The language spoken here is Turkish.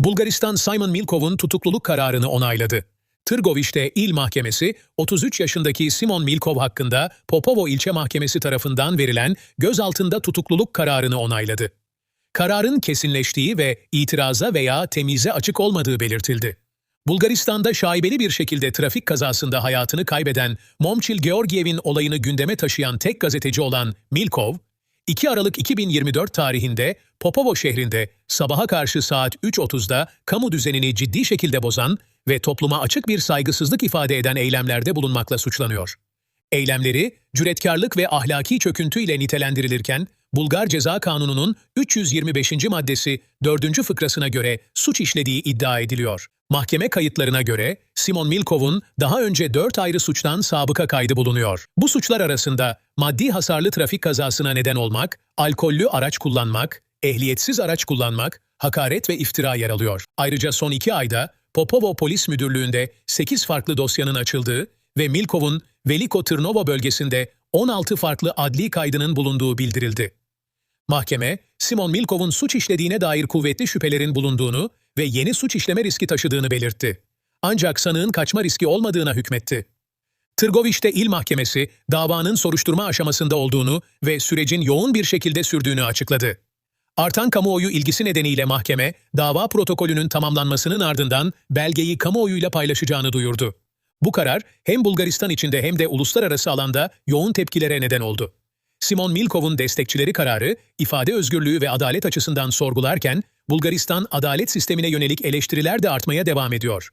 Bulgaristan Simon Milkov'un tutukluluk kararını onayladı. Tırgoviş'te İl Mahkemesi, 33 yaşındaki Simon Milkov hakkında Popovo İlçe Mahkemesi tarafından verilen gözaltında tutukluluk kararını onayladı. Kararın kesinleştiği ve itiraza veya temize açık olmadığı belirtildi. Bulgaristan'da şaibeli bir şekilde trafik kazasında hayatını kaybeden Momçil Georgiev'in olayını gündeme taşıyan tek gazeteci olan Milkov, 2 Aralık 2024 tarihinde Popovo şehrinde sabaha karşı saat 3.30'da kamu düzenini ciddi şekilde bozan ve topluma açık bir saygısızlık ifade eden eylemlerde bulunmakla suçlanıyor. Eylemleri cüretkarlık ve ahlaki çöküntü ile nitelendirilirken Bulgar Ceza Kanunu'nun 325. maddesi 4. fıkrasına göre suç işlediği iddia ediliyor. Mahkeme kayıtlarına göre Simon Milkov'un daha önce 4 ayrı suçtan sabıka kaydı bulunuyor. Bu suçlar arasında maddi hasarlı trafik kazasına neden olmak, alkollü araç kullanmak, ehliyetsiz araç kullanmak, hakaret ve iftira yer alıyor. Ayrıca son iki ayda Popovo Polis Müdürlüğü'nde 8 farklı dosyanın açıldığı ve Milkov'un Veliko Tırnova bölgesinde 16 farklı adli kaydının bulunduğu bildirildi. Mahkeme, Simon Milkov'un suç işlediğine dair kuvvetli şüphelerin bulunduğunu ve yeni suç işleme riski taşıdığını belirtti. Ancak sanığın kaçma riski olmadığına hükmetti. Tırgoviş'te İl Mahkemesi davanın soruşturma aşamasında olduğunu ve sürecin yoğun bir şekilde sürdüğünü açıkladı. Artan kamuoyu ilgisi nedeniyle mahkeme, dava protokolünün tamamlanmasının ardından belgeyi kamuoyuyla paylaşacağını duyurdu. Bu karar hem Bulgaristan içinde hem de uluslararası alanda yoğun tepkilere neden oldu. Simon Milkov'un destekçileri kararı, ifade özgürlüğü ve adalet açısından sorgularken, Bulgaristan adalet sistemine yönelik eleştiriler de artmaya devam ediyor.